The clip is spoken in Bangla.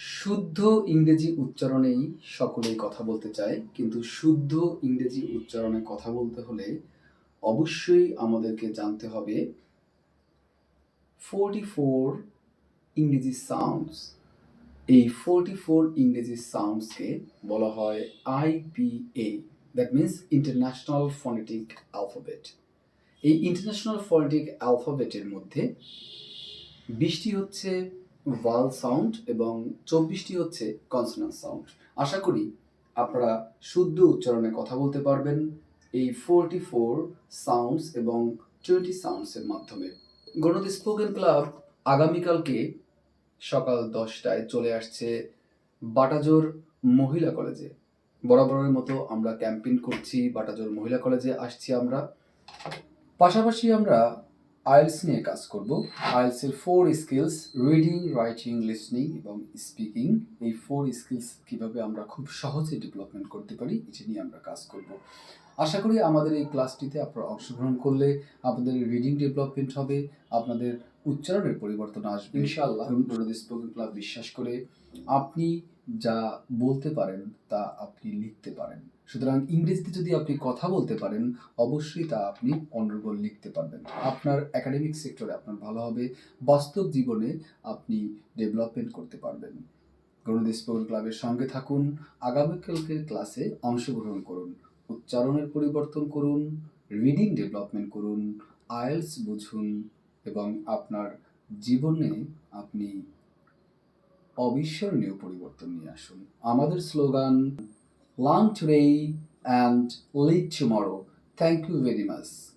শুদ্ধ ইংরেজি উচ্চারণেই সকলেই কথা বলতে চায়, কিন্তু শুদ্ধ ইংরেজি উচ্চারণে কথা বলতে হলে অবশ্যই আমাদেরকে জানতে হবে ফোরটি ফোর ইংরেজি সাউন্ডস এই ফোরটি ফোর ইংরেজি সাউন্ডসকে বলা হয় IPA that means international phonetic alphabet এই ইন্টারন্যাশনাল ফনেটিক অ্যালফাবেটের মধ্যে বিশটি হচ্ছে ভালো সাউন্ড এবং চব্বিশটি হচ্ছে কনসোনান্ট সাউন্ড আশা করি আপনারা শুদ্ধ উচ্চারণে কথা বলতে পারবেন এই ফোরটি ফোর সাউন্ডস এবং টোয়েন্টি সাউন্ডসের মাধ্যমে। গণত স্পোকেন ক্লাব আগামীকালকে সকাল দশটায় চলে আসছে বাটাজোর মহিলা কলেজে। বরাবরের মতো আমরা ক্যাম্পেইন করছি বাটাজোর মহিলা কলেজে, আসছি আমরা। পাশাপাশি আমরা আইএলস নিয়ে কাজ করব। আইএলস এর four skills reading writing listening এবং স্পিকিং এই ফোর স্কিলস কীভাবে আমরা খুব সহজে ডেভেলপমেন্ট করতে পারি এটি নিয়ে আমরা কাজ করব। আশা করি আমাদের এই ক্লাসটিতে আপনারা অংশগ্রহণ করলে আপনাদের রিডিং ডেভেলপমেন্ট হবে আপনাদের উচ্চারণের পরিবর্তন আসবে। ইনশাআল্লাহ। স্পোকেন ক্লাব বিশ্বাস করে আপনি যা বলতে পারেন তা আপনি লিখতে পারেন। সুতরাং ইংরেজিতে যদি আপনি কথা বলতে পারেন, অবশ্যই তা আপনি অনর্গল লিখতে পারবেন। আপনার একাডেমিক সেক্টরে আপনার ভালো হবে, বাস্তব জীবনে আপনি ডেভেলপমেন্ট করতে পারবেন। গণদেশ ক্লাবের সঙ্গে থাকুন, আগামীকালকের ক্লাসে অংশগ্রহণ করুন, উচ্চারণের পরিবর্তন করুন রিডিং ডেভেলপমেন্ট করুন আয়েলস বুঝুন এবং আপনার জীবনে আপনি অবিস্মরণীয় পরিবর্তন নিয়ে আসুন। আমাদের slogan learn today and lead tomorrow. Thank you very much.